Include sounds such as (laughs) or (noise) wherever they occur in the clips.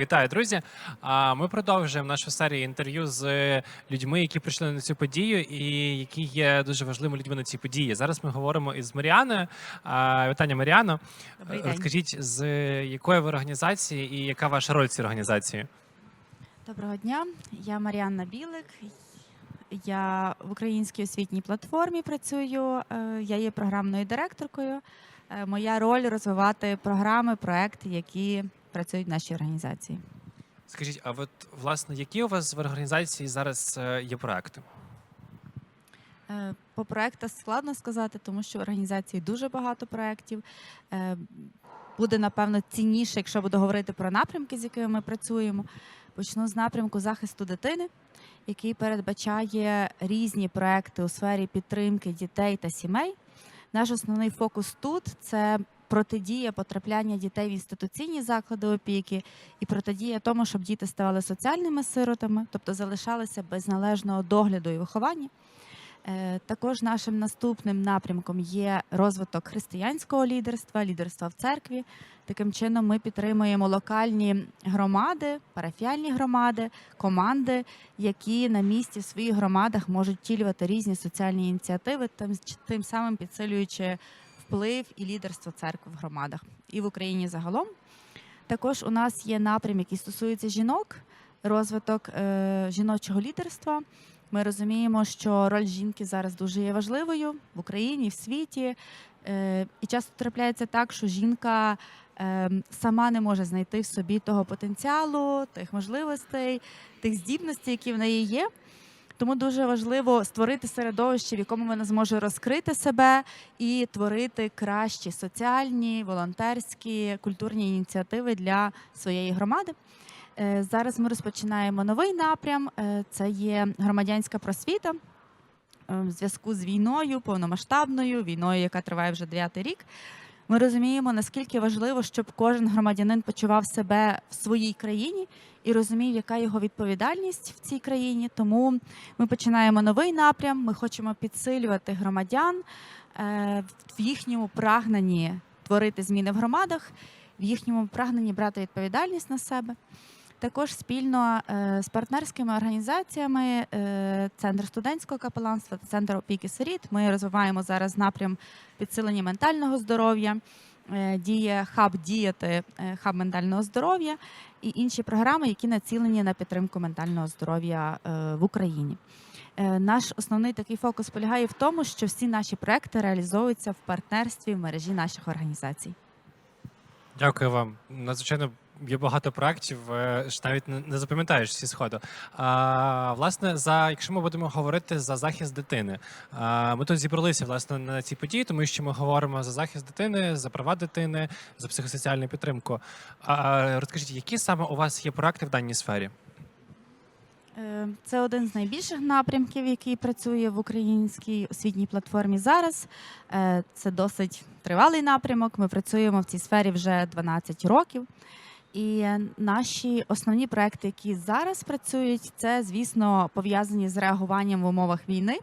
Вітаю, друзі! А, Ми продовжуємо нашу серію інтерв'ю з людьми, які прийшли на цю подію, і які є дуже важливими людьми на цій події. Зараз ми говоримо із Маріаною. Вітання, Маріано. Розкажіть, з якої ви організації і яка ваша роль в цій організації? Доброго дня, я Маріанна Білик. Я в українській освітній платформі працюю. е, Я є програмною директоркою. Е, Моя роль розвивати програми, проекти, які працюють в нашій організації. Скажіть, а от власне, які у вас в організації зараз е, є проекти? Е, По проектах складно сказати, тому що в організації дуже багато проєктів. Е, Буде напевно цінніше, якщо буду говорити про напрямки, з якими ми працюємо. Почну з напрямку захисту дитини, який передбачає різні проекти у сфері підтримки дітей та сімей. Наш основний фокус тут це протидія потрапляння дітей в інституційні заклади опіки і протидія тому, щоб діти ставали соціальними сиротами, тобто залишалися без належного догляду і виховання. Е, Також нашим наступним напрямком є розвиток християнського лідерства, лідерства в церкві. Таким чином, ми підтримуємо локальні громади, парафіальні громади, команди, які на місці в своїх громадах можуть втілювати різні соціальні ініціативи, тим, тим самим підсилюючи вплив і лідерство церкви в громадах і в Україні загалом. Також у нас є напрям, який стосується жінок, розвиток е, жіночого лідерства. Ми розуміємо, що роль жінки зараз дуже є важливою в Україні, в світі. Е, і часто трапляється так, що жінка е, сама не може знайти в собі того потенціалу, тих можливостей, тих здібностей, які в неї є. Тому дуже важливо створити середовище, в якому вона зможе розкрити себе і творити кращі соціальні, волонтерські, культурні ініціативи для своєї громади. Е, Зараз ми розпочинаємо новий напрям. Е, Це є громадянська просвіта. Е, В зв'язку з війною, повномасштабною війною, яка триває вже дев'ятий рік. Ми розуміємо, наскільки важливо, щоб кожен громадянин почував себе в своїй країні і розумів, яка його відповідальність в цій країні. Тому ми починаємо новий напрям. Ми хочемо підсилювати громадян е, в їхньому прагненні творити зміни в громадах, в їхньому прагненні брати відповідальність на себе. Також спільно е, з партнерськими організаціями е, Центр студентського капеланства та Центр опіки сиріт ми розвиваємо зараз напрям підсилення ментального здоров'я. е, Діє хаб діяти хаб ментального здоров'я і інші програми, які націлені на підтримку ментального здоров'я в Україні. Наш основний такий фокус полягає в тому, що всі наші проекти реалізовуються в партнерстві в мережі наших організацій. Дякую вам. Надзвичайно є багато проєктів, е, що навіть не запам'ятаєш всі сходу. А, власне, за якщо ми будемо говорити за захист дитини, а, ми тут зібралися власне на цій події, тому що ми говоримо за захист дитини, за права дитини, за психосоціальну підтримку. А, розкажіть, які саме у вас є проекти в даній сфері? Е, Це один з найбільших напрямків, який працює в українській освітній платформі зараз. Е, Це досить тривалий напрямок. Ми працюємо в цій сфері вже 12 років. І наші основні проекти, які зараз працюють, це, звісно, пов'язані з реагуванням в умовах війни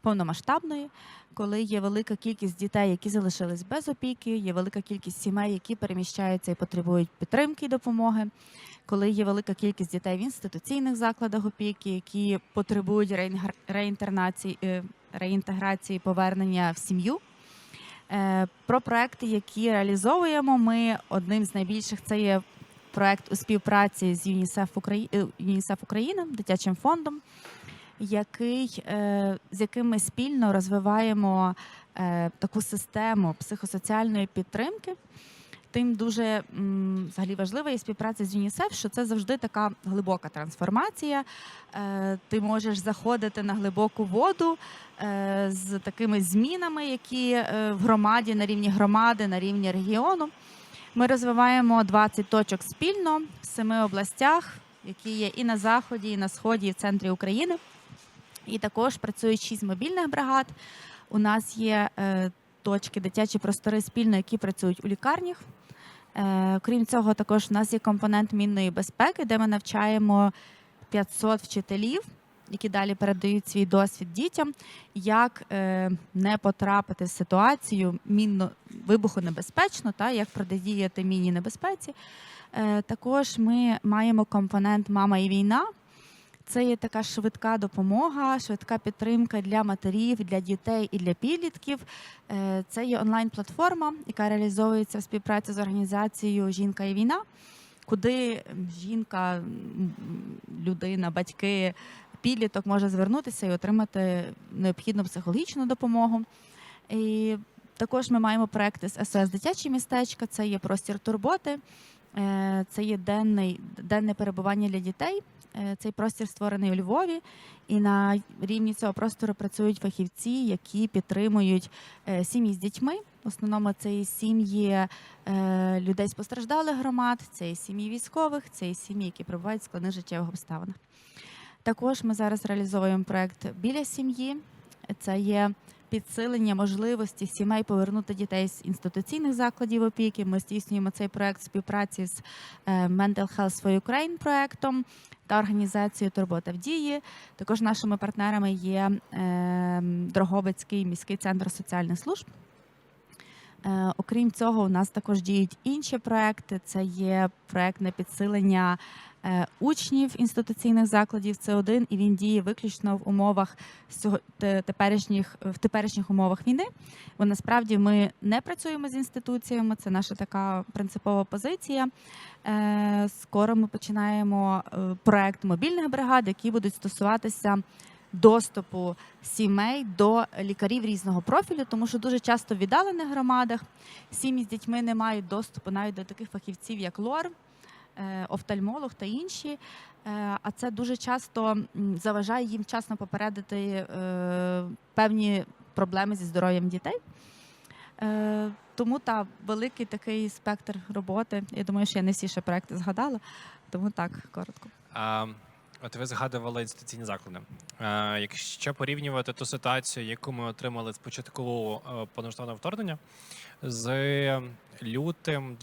повномасштабної, коли є велика кількість дітей, які залишились без опіки, є велика кількість сімей, які переміщаються і потребують підтримки і допомоги. Коли є велика кількість дітей в інституційних закладах опіки, які потребують реінтернації, е, реінтеграції, повернення в сім'ю. Е, Про проекти, які реалізовуємо, ми одним з найбільших це є проект у співпраці з ЮНІСЕФ Украї... е, ЮНІСЕФ Україна, дитячим фондом, який, е, з яким ми спільно розвиваємо таку систему психосоціальної підтримки. Тим дуже взагалі важлива є співпраця з ЮНІСЕФ, що це завжди така глибока трансформація. Е, Ти можеш заходити на глибоку воду е, з такими змінами, які е, в громаді на рівні громади, на рівні регіону. Ми розвиваємо 20 точок спільно в семи областях, які є і на заході, і на сході, і в центрі України. І також працюють шість мобільних бригад. У нас є точки дитячі простори спільно, які працюють у лікарнях. Е, Крім цього, також у нас є компонент мінної безпеки, де ми навчаємо 500 вчителів, які далі передають свій досвід дітям, як е, не потрапити в ситуацію мінно вибухонебезпечно, та як протидіяти міні небезпеці. Е, також ми маємо компонент Мама і війна. Це є така швидка допомога, швидка підтримка для матерів, для дітей і для підлітків. Е, Це є онлайн-платформа, яка реалізовується в співпраці з організацією Жінка і війна, куди жінка, людина, батьки, підліток може звернутися і отримати необхідну психологічну допомогу. І також ми маємо проекти з СОС Дитячі містечка, це є простір турботи, е, це є денний, денне перебування для дітей. Е, Цей простір створений у Львові, і на рівні цього простору працюють фахівці, які підтримують е, сім'ї з дітьми. В основному це і сім'ї е, людей з постраждалих громад, це і сім'ї військових, це і сім'ї, які перебувають в складних життєвих обставинах. Також ми зараз реалізовуємо проект біля сім'ї. Це є підсилення можливості сімей повернути дітей з інституційних закладів опіки. Ми здійснюємо цей проект співпраці з е, Mental Health for Ukraine проектом та організацією Турбота в дії. Також нашими партнерами є е, Дрогобицький міський центр соціальних служб. Е, Окрім цього, у нас також діють інші проекти. Це є проект на підсилення учнів інституційних закладів. Це один, і він діє виключно в умовах те- теперішніх в теперішніх умовах війни. Бо насправді ми не працюємо з інституціями. Це наша така принципова позиція. Е, Скоро ми починаємо е, проект мобільних бригад, які будуть стосуватися доступу сімей до лікарів різного профілю, тому що дуже часто в віддалених громадах сім'ї з дітьми не мають доступу навіть до таких фахівців, як лор, е, офтальмолог та інші. Е, А це дуже часто заважає їм вчасно попередити е, певні проблеми зі здоров'ям дітей. Е, Тому та великий такий спектр роботи. Я думаю, що я не всі ще проекти згадала, тому так коротко. А, от ви згадували інституційні заклади. А, якщо порівнювати ту ситуацію, яку ми отримали з початку е, повномасштабного вторгнення з лютим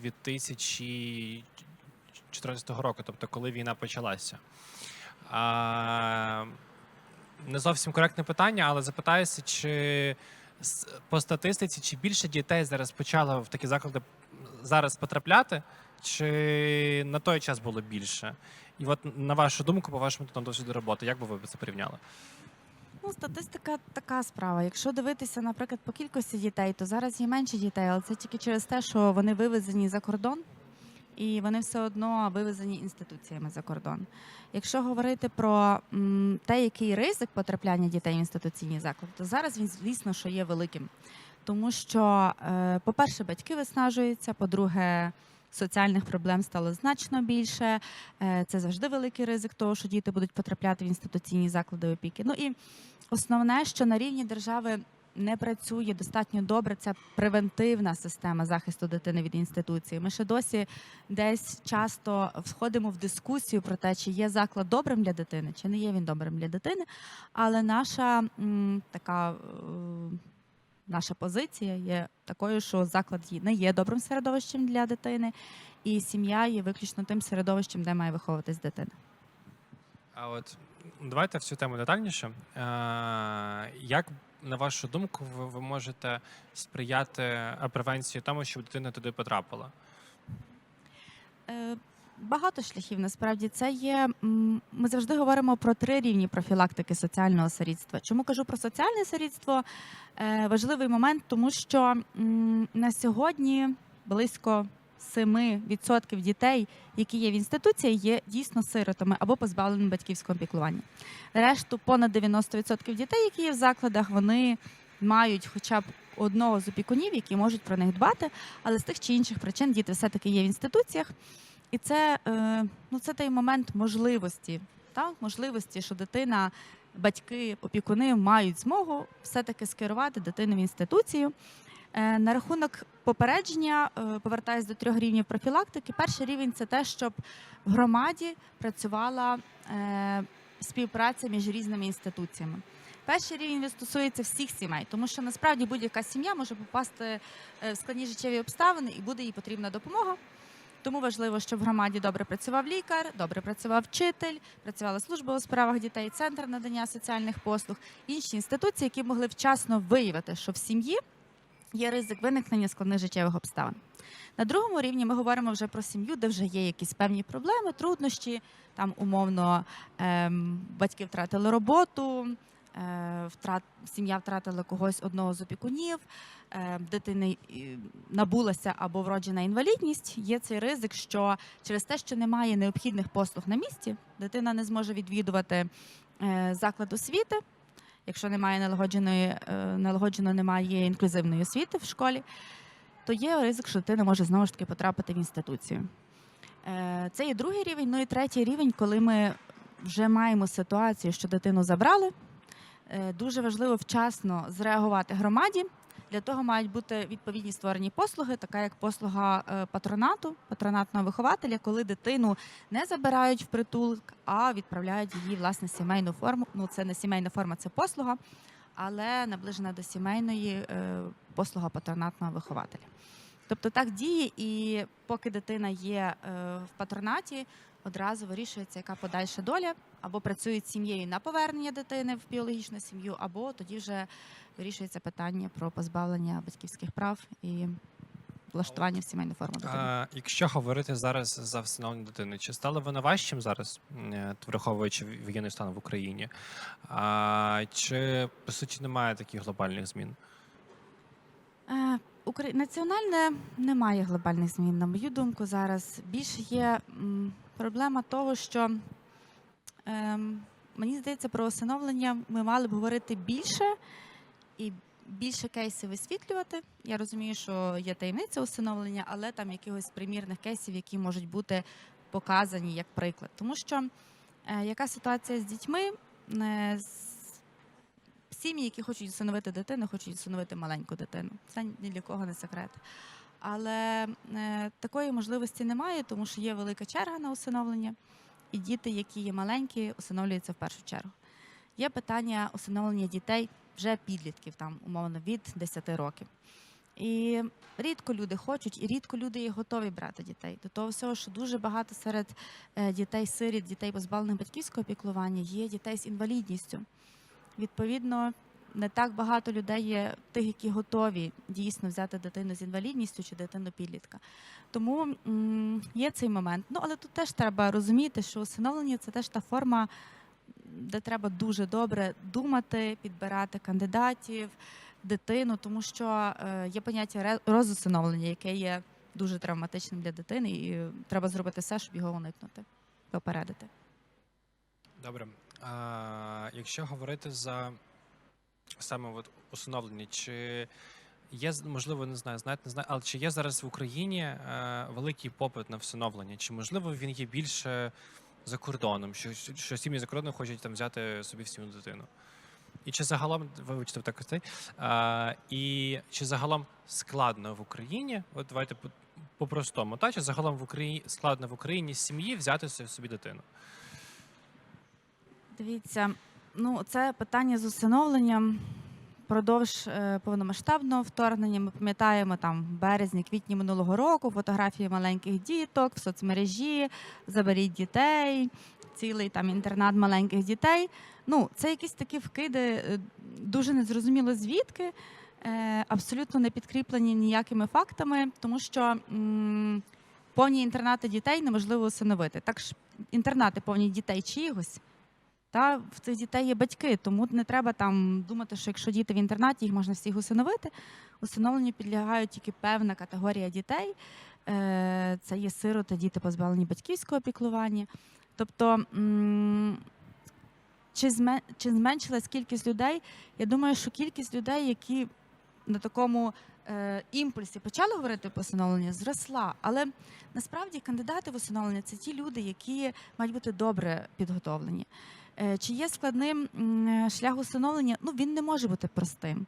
2014 року, тобто коли війна почалася. А, не зовсім коректне питання, але запитаюся, чи по статистиці, чи більше дітей зараз почало в такі заклади зараз потрапляти, чи на той час було більше? І от на вашу думку, по вашому там досвіду роботи, як би ви це порівняли? Ну, статистика така справа. Якщо дивитися, наприклад, по кількості дітей, то зараз є менше дітей, але це тільки через те, що вони вивезені за кордон. І вони все одно вивезені інституціями за кордон. Якщо говорити про те, який ризик потрапляння дітей в інституційні заклади, то зараз він, звісно, що є великим. Тому що, е, по-перше, батьки виснажуються, по-друге, соціальних проблем стало значно більше. Е, Це завжди великий ризик того, що діти будуть потрапляти в інституційні заклади опіки. Ну і основне, що на рівні держави не працює достатньо добре, це превентивна система захисту дитини від інституції. Ми ще досі десь часто входимо в дискусію про те, чи є заклад добрим для дитини, чи не є він добрим для дитини. Але наша м, така. е, Наша позиція є такою, що заклад не є добрим середовищем для дитини, і сім'я є виключно тим середовищем, де має виховуватись дитина. А от давайте в цю тему детальніше. Е, як, на вашу думку, ви, ви можете сприяти е, превенції тому, щоб дитина туди потрапила? Е, Багато шляхів насправді це є. Ми завжди говоримо про три рівні профілактики соціального сирітства. Чому кажу про соціальне сирітство? Е, Важливий момент, тому що на сьогодні близько 7% дітей, які є в інституції, є дійсно сиротами або позбавленими батьківського піклування. Решту понад 90% дітей, які є в закладах, вони мають хоча б одного з опікунів, які можуть про них дбати, але з тих чи інших причин діти все-таки є в інституціях. І це, е, ну, це той момент можливості, так? можливості, що дитина, батьки, опікуни мають змогу все-таки скерувати дитину в інституцію. Е, На рахунок попередження, е, повертаюсь до трьох рівнів профілактики. Перший рівень це те, щоб в громаді працювала е, співпраця між різними інституціями. Перший рівень він стосується всіх сімей, тому що насправді будь-яка сім'я може попасти в складні життєві обставини і буде їй потрібна допомога. Тому важливо, щоб в громаді добре працював лікар, добре працював вчитель, працювала служба у справах дітей, центр надання соціальних послуг, інші інституції, які могли вчасно виявити, що в сім'ї є ризик виникнення складних життєвих обставин. На другому рівні ми говоримо вже про сім'ю, де вже є якісь певні проблеми, труднощі. Там умовно ем, батьки втратили роботу, е, втрат, сім'я втратила когось одного з опікунів, е, дитини е, набулася або вроджена інвалідність. Є цей ризик, що через те, що немає необхідних послуг на місці, дитина не зможе відвідувати е, заклад освіти. Якщо немає налагодженої, е, налагоджено немає інклюзивної освіти в школі, то є ризик, що дитина може знову ж таки потрапити в інституцію. Е, Це є другий рівень. Ну і третій рівень, коли ми вже маємо ситуацію, що дитину забрали. Е, Дуже важливо вчасно зреагувати громаді. Для того мають бути відповідні створені послуги, така як послуга е, патронату, патронатного вихователя, коли дитину не забирають в притулок, а відправляють її власне сімейну форму. Ну це не сімейна форма, це послуга, але наближена до сімейної е, послуга патронатного вихователя. Тобто так діє, і поки дитина є е, в патронаті, одразу вирішується, яка подальша доля, або працюють з сім'єю на повернення дитини в біологічну сім'ю, або тоді вже вирішується питання про позбавлення батьківських прав і влаштування в сімейну форму дитини. Якщо говорити зараз за встановлення дитини, чи стало воно важчим зараз, е, враховуючи воєнний стан в Україні? А, чи по суті немає таких глобальних змін? Е, Укра- Національне немає глобальних змін, на мою думку, зараз. Більше є проблема того, що ем, мені здається, про усиновлення ми мали б говорити більше і більше кейсів висвітлювати. Я розумію, що є таємниця усиновлення, але там якихось примірних кейсів, які можуть бути показані як приклад. Тому що е, яка ситуація з дітьми? Е, з- Сім'ї, які хочуть усиновити дитину, хочуть усиновити маленьку дитину. Це ні для кого не секрет. Але е, такої можливості немає, тому що є велика черга на усиновлення, і діти, які є маленькі, усиновлюються в першу чергу. Є питання усиновлення дітей вже підлітків, там умовно від 10 років. І рідко люди хочуть, і рідко люди є готові брати дітей. До того всього, що дуже багато серед е, дітей-сиріт, дітей позбавлених батьківського піклування, є дітей з інвалідністю. Відповідно, не так багато людей є тих, які готові дійсно взяти дитину з інвалідністю чи дитину підлітка. Тому є цей момент. Ну але тут теж треба розуміти, що усиновлення це теж та форма, де треба дуже добре думати, підбирати кандидатів, дитину, тому що е, є поняття розусиновлення, яке є дуже травматичним для дитини, і треба зробити все, щоб його уникнути, попередити. Добре. А, якщо говорити за саме от усиновлення, чи є можливо, не знаю, знаєте, не знаю, але чи є зараз в Україні е, великий попит на всиновлення? Чи можливо він є більше за кордоном? Що, що, сім'ї за кордоном хочуть там взяти собі в сім'ю дитину? І чи загалом вибачте так ось, а, і чи загалом складно в Україні? От давайте по- по-простому, та чи загалом в Україні складно в Україні сім'ї взяти собі дитину? Дивіться, ну це питання з усиновленням. Продовж е, повномасштабного вторгнення ми пам'ятаємо там березні, квітні минулого року фотографії маленьких діток в соцмережі, заберіть дітей, цілий там інтернат маленьких дітей. Ну, це якісь такі вкиди, е, дуже незрозуміло звідки, е, абсолютно не підкріплені ніякими фактами, тому що повні інтернати дітей неможливо усиновити. Так ж інтернати повні дітей чиїгось. Та в цих дітей є батьки, тому не треба там думати, що якщо діти в інтернаті, їх можна всіх усиновити. Усиновленню підлягають тільки певна категорія дітей. Е, Це є сироти, діти позбавлені батьківського піклування. Тобто, чи зменшилась кількість людей? Я думаю, що кількість людей, які на такому е, імпульсі почали говорити про усиновлення, зросла. Але насправді кандидати в усиновлення це ті люди, які мають бути добре підготовлені. Е, Чи є складним шлях усиновлення? Ну він не може бути простим.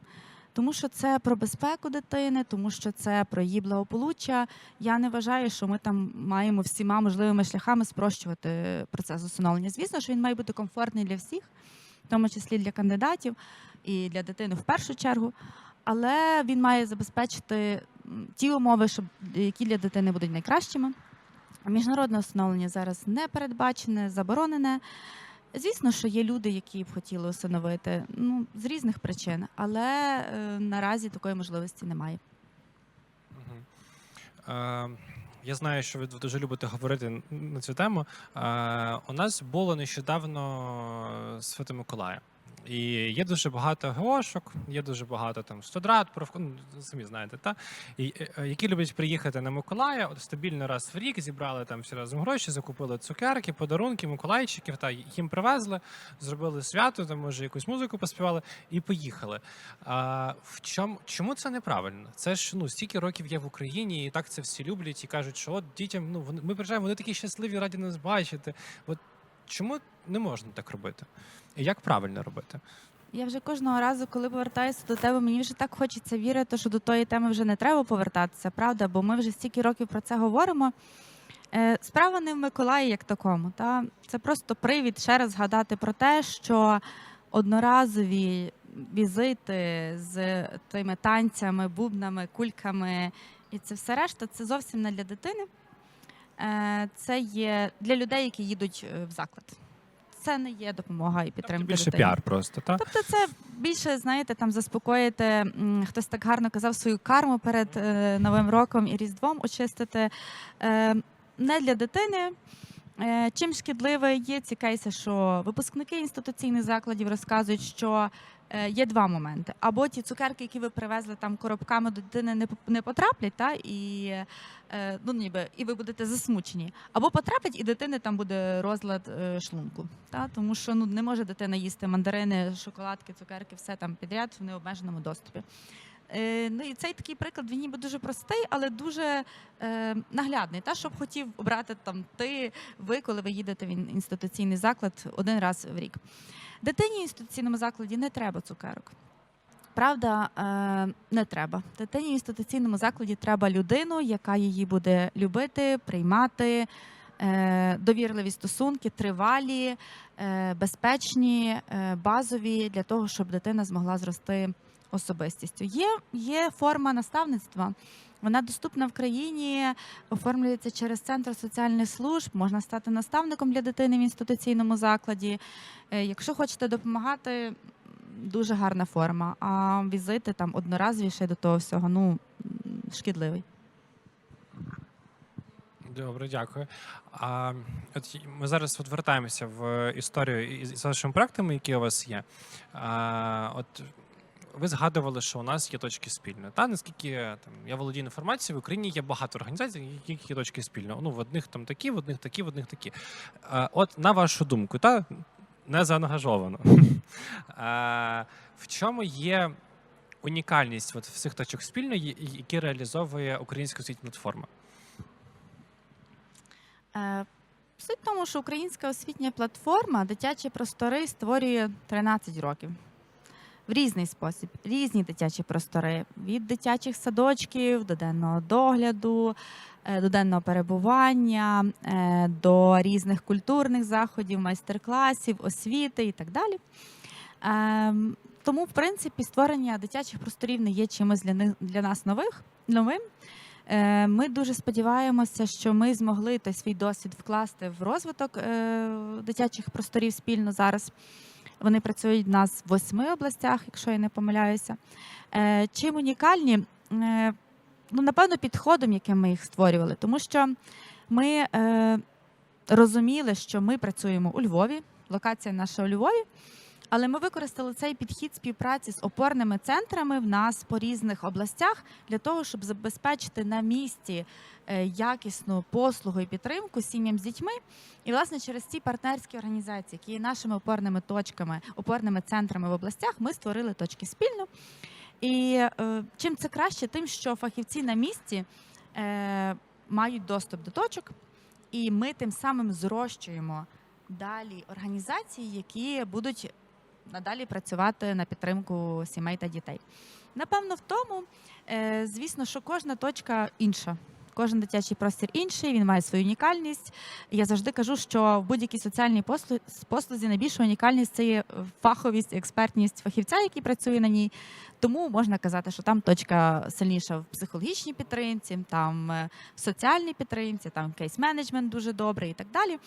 Тому що це про безпеку дитини, тому що це про її благополуччя. Я не вважаю, що ми там маємо всіма можливими шляхами спрощувати процес усиновлення. Звісно, що він має бути комфортний для всіх, в тому числі для кандидатів і для дитини в першу чергу. Але він має забезпечити ті умови, щоб які для дитини будуть найкращими. Міжнародне усиновлення зараз не передбачене, заборонене. Звісно, що є люди, які б хотіли усиновити ну, з різних причин, але е, наразі такої можливості немає. Мгм. Е, Я знаю, що ви дуже любите говорити на цю тему. Е, У нас було нещодавно Свято Миколая. І є дуже багато гошок, є дуже багато там студрат, проф... ну, самі знаєте, та? І, е, е, які люблять приїхати на Миколая, от стабільно раз в рік зібрали там всі разом гроші, закупили цукерки, подарунки, миколайчиків, та їм привезли, зробили свято, там може якусь музику поспівали і поїхали. А, в чому чому це неправильно? Це ж ну стільки років є в Україні, і так це всі люблять і кажуть, що от дітям ну вони ми приїжджаємо, вони такі щасливі, раді нас бачити. От чому не можна так робити? І як правильно робити? Я вже кожного разу, коли повертаюся до тебе, мені вже так хочеться вірити, що до тої теми вже не треба повертатися, правда? Бо ми вже стільки років про це говоримо. Е, Справа не в Миколаї як такому. Та? Це просто привід ще раз згадати про те, що одноразові візити з тими танцями, бубнами, кульками і це все решта це зовсім не для дитини. Е, Це є для людей, які їдуть е, в заклад. Це не є допомога і Тобто підтримка. більше дитини. піар просто, так? Тобто, це більше, знаєте, там заспокоїти. Хтось так гарно казав свою карму перед е, Новим роком і Різдвом очистити. Е, не для дитини. Е, Чим шкідливе є ці кейси, що випускники інституційних закладів розказують, що є два моменти: або ті цукерки, які ви привезли там коробками до дитини, не потраплять, та і е, ну ніби і ви будете засмучені, або потраплять, і дитини там буде розлад е, шлунку. Та тому що ну не може дитина їсти мандарини, шоколадки, цукерки, все там підряд в необмеженому доступі. Е, ну і цей такий приклад він ніби дуже простий, але дуже е, наглядний. Та що б хотів обрати там ти, ви, коли ви їдете в інституційний заклад один раз в рік. Дитині в інституційному закладі не треба цукерок. Правда, е, не треба. Дитині в інституційному закладі треба людину, яка її буде любити, приймати. е, Довірливі стосунки, тривалі, е, безпечні, базові для того, щоб дитина змогла зрости особистістю. Є, є форма наставництва. Вона доступна в країні, оформлюється через центр соціальних служб. Можна стати наставником для дитини в інституційному закладі. Е, Якщо хочете допомагати, дуже гарна форма. А візити там одноразові ще до того всього, ну шкідливий. Добре, дякую. А от ми зараз от вертаємося в історію із вашими проектами, які у вас є. А, от ви згадували, що у нас є точки спільно. Та наскільки там я володію інформацією, в Україні є багато організацій, які є точки спільно. Ну в одних там такі, в одних такі, в одних такі. А, от на вашу думку, та не заангажовано. А, (laughs) в чому є унікальність от всіх точок спільно, які реалізовує українська освітня платформа? Е, Суть в тому, що українська освітня платформа дитячі простори створює 13 років. В різний спосіб, різні дитячі простори від дитячих садочків до денного догляду, е, до денного перебування, е, до різних культурних заходів, майстер-класів, освіти і так далі. Ем, Тому, в принципі, створення дитячих просторів не є чимось для них для нас нових новим. Е, Ми дуже сподіваємося, що ми змогли той свій досвід вкласти в розвиток дитячих просторів спільно зараз. Вони працюють в нас в восьми областях, якщо я не помиляюся. Е, Чим унікальні? Е, Ну, напевно, підходом, яким ми їх створювали, тому що ми е, розуміли, що ми працюємо у Львові, локація наша у Львові. Але ми використали цей підхід співпраці з опорними центрами в нас по різних областях для того, щоб забезпечити на місці е, якісну послугу і підтримку сім'ям з дітьми. І власне через ці партнерські організації, які є нашими опорними точками, опорними центрами в областях, ми створили точки спільно. І е, чим це краще, тим, що фахівці на місці е, мають доступ до точок, і ми тим самим зрощуємо далі організації, які будуть надалі працювати на підтримку сімей та дітей. Напевно, в тому, е, звісно, що кожна точка інша. Кожен дитячий простір інший, він має свою унікальність. Я завжди кажу, що в будь-якій соціальній послу- послузі найбільша унікальність це є фаховість, експертність фахівця, який працює на ній. Тому можна казати, що там точка сильніша в психологічній підтримці, там е, в соціальній підтримці, там кейс-менеджмент дуже добрий і так далі.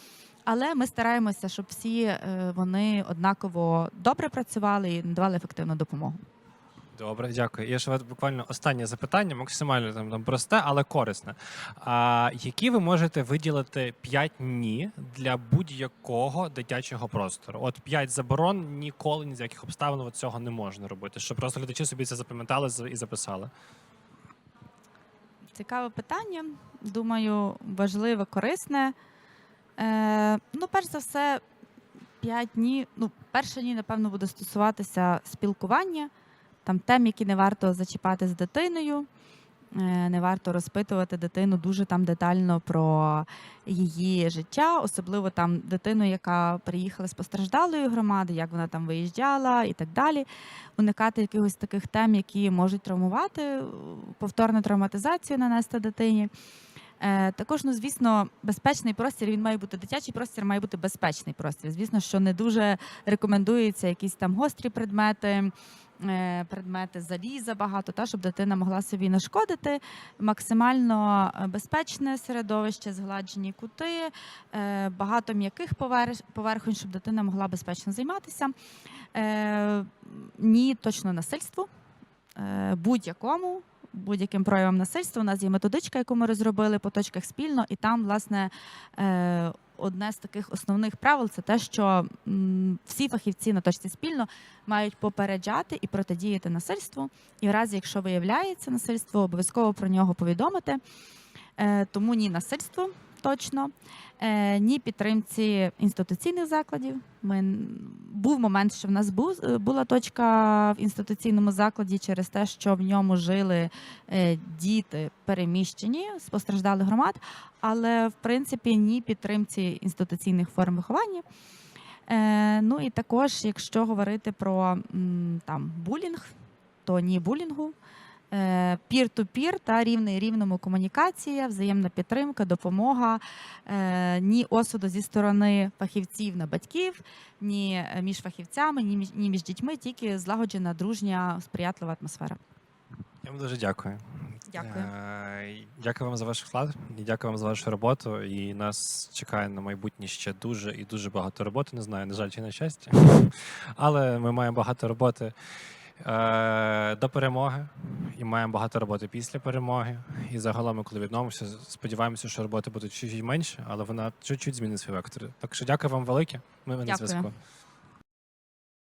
Але ми стараємося, щоб всі е, вони однаково добре працювали і надавали ефективну допомогу. Добре, дякую. І ще буквально останнє запитання, максимально там, там просте, але корисне. А, які ви можете виділити 5 ні для будь-якого дитячого простору? От 5 заборон ніколи ні з яких обставин от цього не можна робити. Щоб просто глядачі собі це запам'ятали і записали. Цікаве питання. Думаю, важливе, корисне. Е, ну, перш за все, п'ять днів. Ну, перше ні, напевно, буде стосуватися спілкування, там тем, які не варто зачіпати з дитиною. Е, Не варто розпитувати дитину дуже там детально про її життя, особливо там дитину, яка приїхала з постраждалої громади, як вона там виїжджала і так далі. Уникати якихось таких тем, які можуть травмувати, повторну травматизацію нанести дитині. Е, також, ну звісно, безпечний простір він має бути дитячий простір, має бути безпечний простір. Звісно, що не дуже рекомендуються якісь там гострі предмети, предмети заліза багато, та щоб дитина могла собі нашкодити. Максимально е, безпечне середовище, згладжені кути, е, багато м'яких поверхонь, щоб дитина могла безпечно займатися. Е, ні, точно насильству. Е, будь-якому. Будь-яким проявом насильства. У нас є методичка, яку ми розробили по точках спільно, і там, власне, е, одне з таких основних правил це те, що всі фахівці на точці спільно мають попереджати і протидіяти насильству. І в разі, якщо виявляється насильство, обов'язково про нього повідомити. Е, тому ні насильству точно, е, ні підтримці інституційних закладів. Ми був момент, що в нас був була точка в інституційному закладі через те, що в ньому жили е, діти переміщені з постраждалих громад, але в принципі ні підтримці інституційних форм виховання. Е, ну і також, якщо говорити про там булінг, то ні булінгу. Е, Пір-ту-пір та рівний рівному комунікація, взаємна підтримка, допомога, е, ні осуду зі сторони фахівців на батьків, ні е, між фахівцями, ні між, ні між дітьми, тільки злагоджена, дружня, сприятлива атмосфера. Я вам дуже дякую. Дякую. Е, Дякую вам за ваш вклад і дякую вам за вашу роботу. І нас чекає на майбутнє ще дуже і дуже багато роботи. Не знаю, на жаль, чи на щастя. (laughs) Але ми маємо багато роботи е, до перемоги і маємо багато роботи після перемоги. І загалом, ми, коли відновимося, сподіваємося, що роботи будуть чуть-чуть менше, але вона чуть-чуть змінить свій вектор. Так що дякую вам велике. Ми на зв'язку.